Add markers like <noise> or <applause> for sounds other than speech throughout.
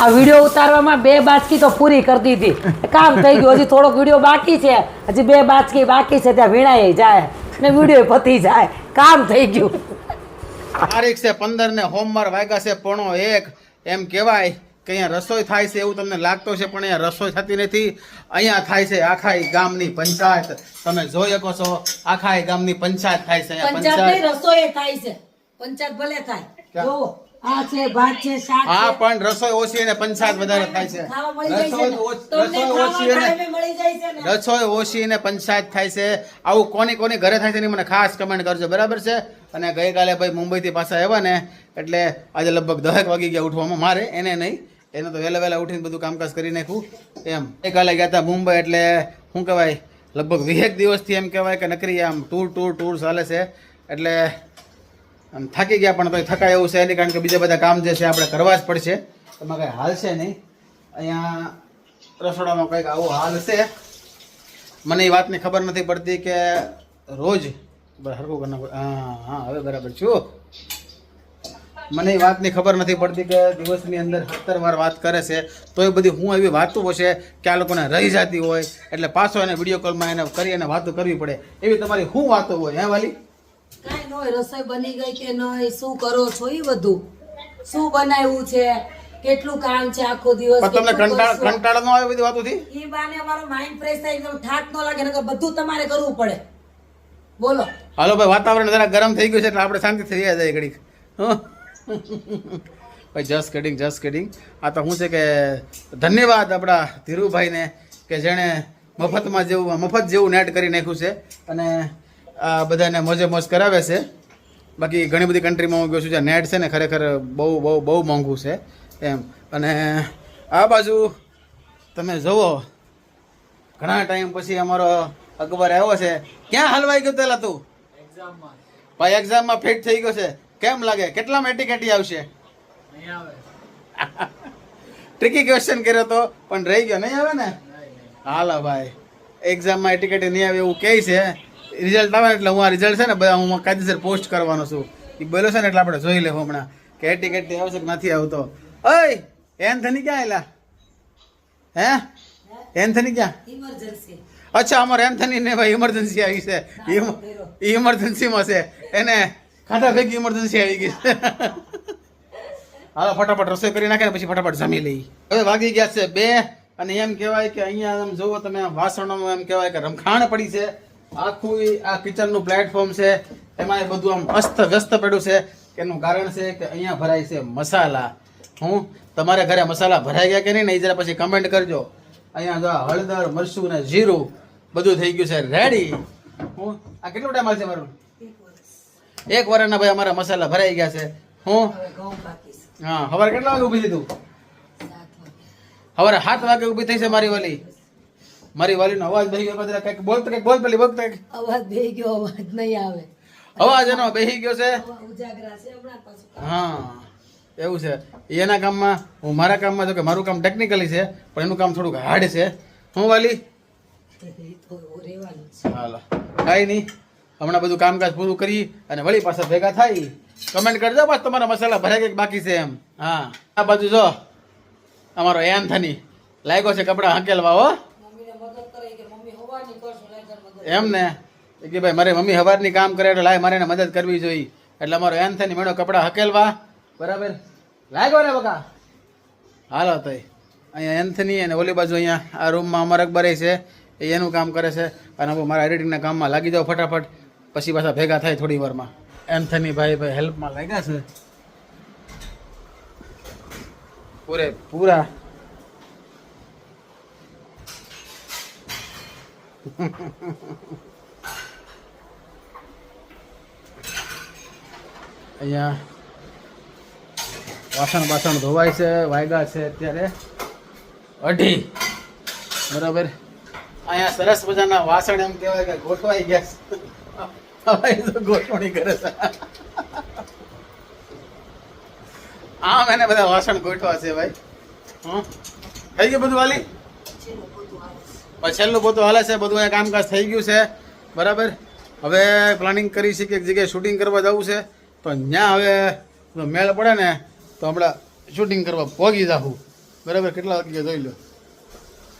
આ વીડિયો ઉતારવામાં બે બાચકી તો પૂરી કરતી હતી. કામ થઈ ગયું હજી થોડોક વીડિયો બાકી છે. હજી બે બાચકી બાકી છે ત્યાં વીણાય જાય. ને વીડિયો પતી જાય. કામ થઈ ગયું. તારીખ છે પંદર ને હોમવાર વાગ્યા છે પોણો એક. એમ કહેવાય કે અહીંયા રસોઈ થાય છે એવું તમને લાગતું છે પણ અહીંયા રસોઈ થતી નથી. અહીંયા થાય છે આખા ગામની પંચાયત. તમે જોઈ શકો છો આખા ગામની પંચાયત થાય છે પંચાયત પંચાયત. રસોઈ થાય છે. પંચાયત ભલે થાય. જોવો. આ છે ભાત છે શાક હા પણ રસોઈ ઓછી અને પંચાયત વધારે થાય છે. રસોઈ? ઓછ- અને પંચાયત થાય છે. આવું કોની કોની ઘરે થાય છે મને ખાસ કમેન્ટ કરજો. બરાબર છે? અને ગઈકાલે ભાઈ મુંબઈથી પાછા આવ્યા ને એટલે આજે લગભગ દહેક વાગી ગયા ઉઠવામાં. મારે એને નહીં. એને તો વહેલા વહેલા ઉઠીને બધું કામકાજ કરી નાખ્યું. એમ. ગઈકાલે ગયા હતા મુંબઈ એટલે શું કહેવાય? લગભગ વીસેક દિવસથી એમ કહેવાય કે નકરી આમ ટૂર ટૂર ટૂર ચાલે છે. એટલે આમ થાકી ગયા પણ તો થકાય એવું છે નહીં, કારણ કે બીજા બધા કામ જે છે આપણે કરવા જ પડશે. એમાં કંઈ હાલ છે નહીં. અહીંયા રસોડામાં કંઈક આવો હાલ છે. મને એ વાતની ખબર નથી પડતી કે રોજ હરકું કરના. હા હા, હવે બરાબર છું. મને એ વાતની ખબર નથી પડતી કે દિવસની અંદર સત્તર વાર વાત કરે છે. તો એ બધી હું એવી વાતો હશે કે આ લોકોને રહી જતી હોય, એટલે પાછો એને વીડિયો કોલમાં એને કરી અને વાતો કરવી પડે. એવી તમારી શું વાતો હોય, હે વાલી? કાંઈ ન હોય રસોઈ બની ગઈ કે નહીં શું કરો છો એ બધું? શું બનાવ્યું છે? કેટલું કામ છે આખો દિવસ? પણ તમને કંટાળ કંટાળો ન આવે બધી વાતોથી? ઈ બાને અમારો માઇન્ડ ફ્રેશ થાય એકદમ થાક ન લાગે નકર બધું તમારે કરવું પડે. બોલો. હાલો ભાઈ વાતાવરણ જરા ગરમ થઈ ગયું છે એટલે આપણે શાંતિ થઈ જાય ઘડીક. ભાઈ જસ્ટ કડિંગ જસ્ટ કડિંગ આ તો શું છે કે ધન્યવાદ આપણા ધીરુભાઈને કે જેણે મફતમાં જેવું મફત જેવું નેટ કરી નાખ્યું છે. અને બધાને મોજે મોજ કરાવે છે. બાકી ઘણી બધી કન્ટ્રીમાં હું ગયો છું જ્યાં નેટ છે ને ખરેખર બહુ બહુ બહુ મોંઘું છે એમ. અને આ બાજુ તમે જુઓ ઘણા ટાઈમ પછી અમારો અકબર આવ્યો છે. ક્યાં હલવાઈ ગયો પેલા તું? ભાઈ એક્ઝામમાં ફિટ થઈ ગયો છે. કેમ લાગે? કેટલામાં એટીકેટી આવશે? ટ્રિકી ક્વેશ્ચન કર્યો તો પણ રહી ગયો. નહીં આવે ને? હાલો ભાઈ. એક્ઝામમાં એટીકેટી નહીં આવે એવું કહે છે. રિઝલ્ટ આવે એટલે હું આ રિઝલ્ટ છે ને બધા હું કાયદેસર પોસ્ટ કરવાનો છું. એ બોલો છે ને એટલે આપણે જોઈ લેવું હમણાં. કે એટીકેટી આવશે કે નથી આવતો. ઓય એન્થની ક્યાં આવેલા હે? એન્થની ક્યાં? ઇમરજન્સી અચ્છા અમારે એન્થની ને ભાઈ ઇમરજન્સી આવી છે. એ ઇમરજન્સીમાં છે. એને ખાધા ભેગી ઇમરજન્સી આવી ગઈ છે. <laughs> હાલો ફટાફટ રસોઈ કરી નાખે ને પછી ફટાફટ જમી લઈ હવે વાગી ગયા છે બે અને એમ કહેવાય કે અહીંયા આમ જુઓ તમે વાસણોમાં એમ કહેવાય કે રમખાણ પડી છે. આખું આ કિચનનું પ્લેટફોર્મ છે. એમાં એ બધું આમ અસ્ત વ્યસ્ત પડ્યું છે એનું કારણ છે કે અહીંયા ભરાય છે મસાલા. હું તમારા ઘરે મસાલા ભરાઈ ગયા કે નહીં? ને એ જરા પછી કમેન્ટ કરજો. અહીંયા જો હળદર મરચું ને જીરું બધું થઈ ગયું છે. રેડી હું આ કેટલો ટાઈમ આવશે મારું? એક વર્ષના ભાઈ અમારા મસાલા ભરાઈ ગયા છે. હું? હા સવારે કેટલા વાગે ઊભી થઈ તું? સવારે સાત વાગે ઊભી થઈ છે મારી વાલી. મારી વાલીનો અવાજ બેહી ગયો બધા કંઈક બોલતો કંઈક બોલ પેલી બોલતો અવાજ બેહી ગયો અવાજ નહીં આવે. અવાજ એનો બેહી ગયો છે. ઉજાગરા છે હમણાં પાછું. હા એવું છે. એના કામમાં હું મારા કામમાં જો કે મારું કામ ટેકનિકલી છે પણ એનું કામ થોડુંક હાર્ડ છે. હું વાલી? હાલો. કાંઈ નહીં. હમણાં બધું કામકાજ પૂરું કરી અને વળી પાછા ભેગા થાય. કમેન્ટ કરજો બસ તમારા મસાલા ભરાય કંઈક બાકી છે એમ. હા. આ બાજુ જો. અમારો એન્થની. લાગ્યો છે કપડાં હકેલવા હો મમ્મીને મદદ કરે કે મમ્મી હોવાની કરશું નહીંતર મદદ એમ ને? કે ભાઈ, મારે મમ્મી હવારની કામ કરે એટલે લાય, મારે એને મદદ કરવી જોઈએ. એટલે અમારો એન્થની મેળો કપડાં હકેલવા. બરાબર? લાગ્યો ને બકા? હાલો તો અહીંયા એન્થની અને ઓલી બાજુ અહીંયા આ રૂમમાં અમારા અકબરે છે, એ એનું કામ કરે છે. અને હવે મારા એડિટિંગના કામમાં લાગી જાઓ ફટાફટ. પછી પાછા ભેગા થાય થોડી વારમાં. એન્થની ભાઈ ભાઈ હેલ્પમાં લાગ્યા છે. પૂરે, પૂરા. અહીંયા વાસણ બાસણ ધોવાય છે વાયગા છે અત્યારે. અઢી. બરાબર. અહીંયા સરસ મજાના વાસણ એમ કહેવાય કે ગોઠવાઈ ગયા છે. હવે ગોઠવણી કરે છે. આમ એને બધા વાસણ ગોઠવા છે ભાઈ. હં થઈ ગયું બધું વાલી? છેલ્લું બધું હાલે છે બધું અહીંયા કામકાજ થઈ ગયું છે. બરાબર? હવે પ્લાનિંગ કરી છે કે એક જગ્યાએ શૂટિંગ કરવા જવું છે. તો ત્યાં હવે મેળ પડે ને તો આપણે શૂટિંગ કરવા પહોંચી જાઉં બરાબર? કેટલા વાગ્યા જોઈ લો.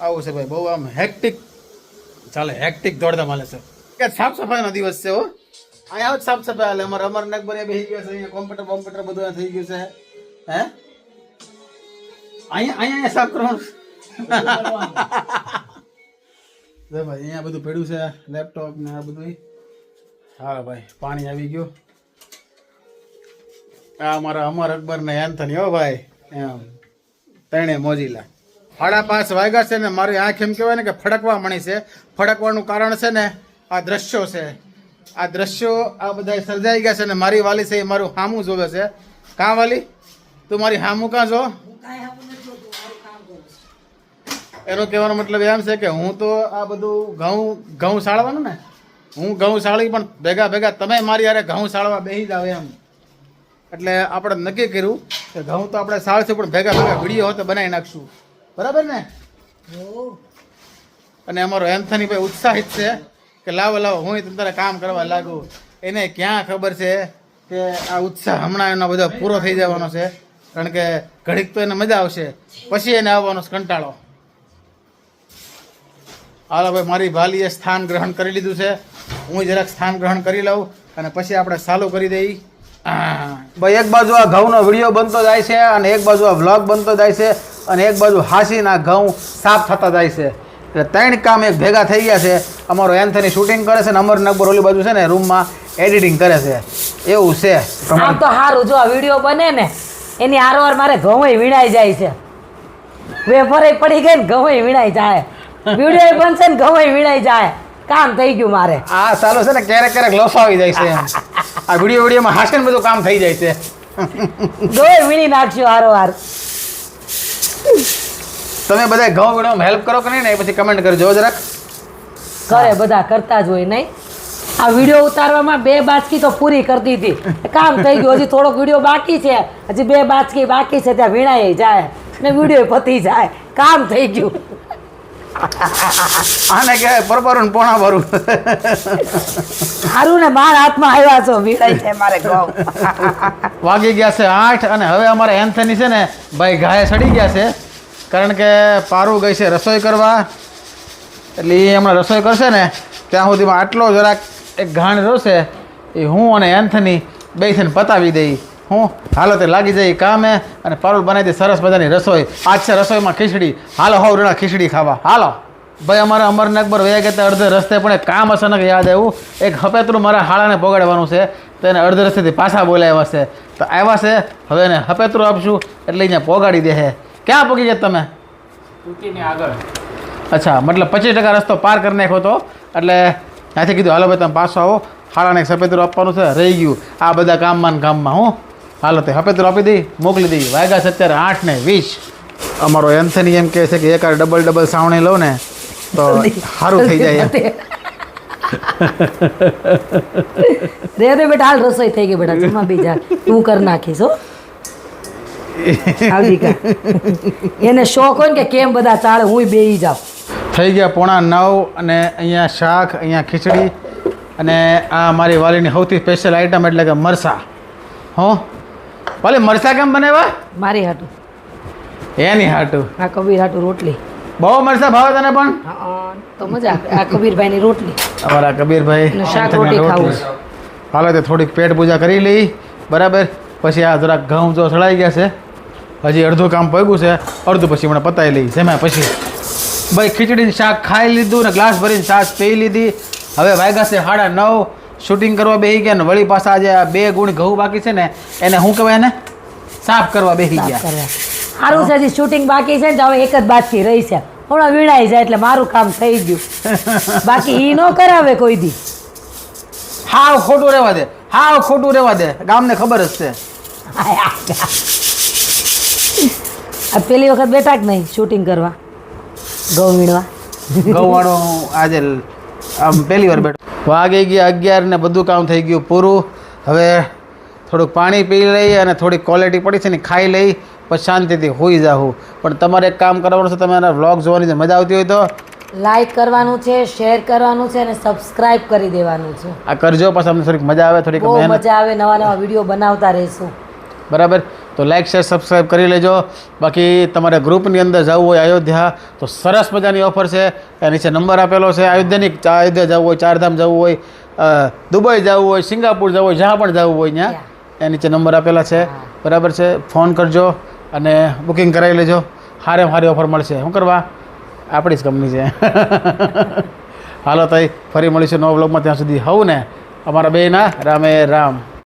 આવું છે ભાઈ બહુ આમ હેક્ટિક ચાલે હેક્ટિક દોડતા માલે છે. કે સાફ સફાઈનો દિવસ છે હો. અહીંયા જ સાફ સફાઈ હાલે. અમારે અમર નગબર બેસી ગયો છે અહીંયા કોમ્પ્યુટર કોમ્પ્યુટર બધું થઈ ગયું છે. હે? અહીંયા અહીંયા સાફ કરવાનું. <laughs> <laughs> ભાઈ, અહીંયા બધું પડ્યું છે લેપટોપ ને આ બધું હા ભાઈ, પાણી આવી ગયું. આ અમારા અમર અકબર ને એન્થની, હો ભાઈ, એમ. ત્રણે મોજીલા. સાડા પાંચ વાગ્યા છે ને મારી આંખ એમ કહેવાય ને કે ફડકવા મળી છે. ફડકવાનું કારણ છે ને, આ દ્રશ્યો છે. આ દ્રશ્યો આ બધા સર્જાઈ ગયા છે ને મારી વાલી છે એ મારું હામું જોવે છે. કાં વાલી? તું મારી હામું કાં જો? એનો કહેવાનો મતલબ એમ છે કે હું તો આ બધું ઘઉં ઘઉં સાળવાનું ને, હું ઘઉં સાળી પણ ભેગા ભેગા તમે મારી યારે ઘઉં સાળવા બેસી આવે એમ. એટલે આપણે નક્કી કર્યું કે ઘઉં તો આપણે સાળશું, પણ ભેગા ભેગા વીડિયો તો બનાવી નાખશું. બરાબર ને? અને અમારો એન્થની ભાઈ ઉત્સાહિત છે કે લાવો લાવો, હું તમારે કામ કરવા લાગુ. એને ક્યાં ખબર છે કે આ ઉત્સાહ હમણાં એનો બધો પૂરો થઈ જવાનો છે? કારણ કે ઘડીક તો એને મજા આવશે. પછી એને આવવાનો કંટાળો. હાલો ભાઈ મારી ભાલીએ સ્થાન ગ્રહણ કરી લીધું છે. હું જરાક સ્થાન ગ્રહણ કરી લઉં અને પછી આપણે ચાલુ કરી દઈ. ભાઈ એક બાજુ આ ઘઉંનો વીડિયો બનતો જાય છે અને એક બાજુ આ વ્લોગ બનતો જાય છે અને એક બાજુ હાસીના ઘઉં સાફ થતા જાય છે. એટલે ત્રણ કામ એક ભેગા થઈ ગયા છે. અમારો એન્થની શૂટિંગ કરે છે ને અમર નગર ઓલી બાજુ છે ને રૂમમાં એડિટિંગ કરે છે. એવું છે આમ તો સારું જો આ વીડિયો બને ને એની હારવાર મારે ઘઉં વીણાઈ જાય છે. વેફરે પડી ગઈ ને ઘઉં વીણાઈ જાય. વીડિયો બનશે ને ગમે વિડાઈ જાય. કામ થઈ ગયું મારે. આ ચાલો છે ને ક્યારેક ક્યારેક લોસો આવી જાય છે આ વીડિયો વિડીયોમાં હાસે ને બધું કામ થઈ જાય છે. દોય વીણી નાખજો હારો હાર. તમે બધા ઘઉં વીણવામાં હેલ્પ કરો કે નહીં ને પછી કમેન્ટ કરજો જરાક. કરે બધા કરતા જ હોય નહીં. આ વીડિયો ઉતારવામાં બે બાચકી તો પૂરી કરતી હતી કામ થઈ ગયું. હજી થોડોક વીડિયો બાકી છે. હજી બે બાચકી બાકી છે. ત્યાં વીણાઈ જાય. ને વીડિયો પતી જાય. કામ થઈ ગયું. આને કહેવાય પરપરું ને પોણા ભરું સારું ને માર હાથમાં આવ્યા છો વીણાઈ છે મારે ઘઉં. વાગી ગયા છે આઠ અને હવે અમારે એન્થની છે ને ભાઈ ગાય સડી ગયા છે. કારણ કે પારું ગઈ છે રસોઈ કરવા. એટલે એ હમણાં રસોઈ કરશે ને ત્યાં સુધીમાં આટલો જરાક એક ઘાણ રોશે એ હું અને એન્થની બે થઈને પતાવી દઈ. હું હાલો તે લાગી જાય કામે અને પારુલ બનાવી દે સરસ મજાની રસોઈ. આજ છે રસોઈમાં ખીચડી. હાલો હોવ રેણા ખીચડી ખાવા. હાલો. ભાઈ અમારા અમરને અકબર વયા ગયા અડધે રસ્તે પણ એક કામ અચાનક યાદ આવ્યું. એક હપેતરું મારા હાળાને પોગાડવાનું છે. તો એને અડધે રસ્તેથી પાછા બોલાવ્યા છે. તો આવ્યા છે. હવે એને હપેતરું આપશું. એટલે અહીંયા પોગાડી દે છે ક્યાં પગી ગયા તમે? આગળ. અચ્છા મતલબ પચીસ ટકા રસ્તો પાર કરી નાખ્યો હતો એટલે ત્યાંથી કીધું હાલો ભાઈ તમે પાછો આવો. હાળાને એક સફેદરું આપવાનું છે. રહી ગયું. આ બધા કામમાં ને કામમાં હું હાલો તે તો આપી દઈ મોકલી દઈ. વાગ્યા છે અત્યારે આઠ ને વીસ. અમારો એન્થની એમ કહે છે કે એકાર ડબલ ડબલ સાવણી લઉં ને તો સારું થઈ જાય રે રે બેટા હાલ રસોઈ થઈ ગઈ બેટા. જમા બીજા. તું કરી નાખીશ હો. એને શોખ હોય ને કે કેમ બધા ચાલે હું બેહી જાઉં. થઈ ગયા પોણા નવ અને અહીંયા શાક અહીંયા ખીચડી અને આ મારી વાલીની સૌથી સ્પેશિયલ આઈટમ એટલે કે મરસા. હો? વાલી મરસા કેમ બનાવ્યા? મારી હાટું. એની હાટું. આ કબીર હાટું રોટલી. બહુ મરસા ભાવે તને પણ? તો મજા આ કબીરભાઈ ની રોટલી. અમારા કબીરભાઈ શાક ખાવું. હાલો તે થોડીક પેટ પૂજા કરી લઈ. બરાબર? પછી આ જરાક ઘઉં જો સળાઈ ગયા છે. હજી અડધું કામ પગ્યું છે. અડધું પછી મને પતાવી લઈ. જમ્યા પછી ભાઈ ખીચડીનું શાક ખાઈ લીધું ને ગ્લાસ ભરીને છાશ પી લીધી. હવે વાગ્યા છે સાડા નવ. શૂટિંગ કરવા બેસી ગયા ને વળી પાછા જે બે ગુણ ઘઉં બાકી છે ને એને શું કહેવાય ને સાફ કરવા બેસી ગયા. સારું છે હજી શૂટિંગ બાકી છે ને હવે એક જ બાકી રહી છે. હમણાં વીણાઈ જાય એટલે મારું કામ થઈ ગયું. <laughs> બાકી ઈ ન કરાવે કોઈ દી. હાવ ખોટું રહેવા દે હાવ ખોટું રહેવા દે. ગામને ખબર જ છે. <laughs> આ પેલી વખત બેઠા કે નહીં શૂટિંગ કરવા? ઘઉં વીણવા? ગૌવાળો આજે આમ પહેલી વાર બેઠો. વાગી ગયા અગિયાર ને બધું કામ થઈ ગયું પૂરું. હવે થોડુંક પાણી પી લઈ અને થોડીક ક્વોલિટી પડી છે ને ખાઈ લઈ પછી શાંતિથી હોઈ જાઉં પણ તમારે એક કામ કરવાનું છે તમારા વ્લોગ જોવાની મજા આવતી હોય તો? લાઈક કરવાનું છે શેર કરવાનું છે અને સબસ્ક્રાઇબ કરી દેવાનું છે. આ કરજો પછી અમને થોડીક મજા આવે થોડીક મજા આવે નવા નવા વીડિયો બનાવતા રહીશું. બરાબર. તો લાઇક શેર સબસ્ક્રાઈબ કરી લેજો. બાકી તમારે ગ્રુપની અંદર જવું હોય અયોધ્યા તો સરસ મજાની ઓફર છે. એ નીચે નંબર આપેલો છે. અયોધ્યાની અયોધ્યા જવું હોય ચારધામ જવું હોય દુબઈ જવું હોય સિંગાપુર જવું હોય જ્યાં પણ જવું હોય ત્યાં એ નીચે નંબર આપેલા છે. બરાબર છે? ફોન કરજો અને બુકિંગ કરાવી લેજો. હારે હારી ઓફર મળશે. શું કરવા? આપણી જ કંપની છે. <laughs> હાલો તઈ ફરી મળીશું નવા બ્લોગમાં ત્યાં સુધી હવું ને. અમારા બેના રામે રામ.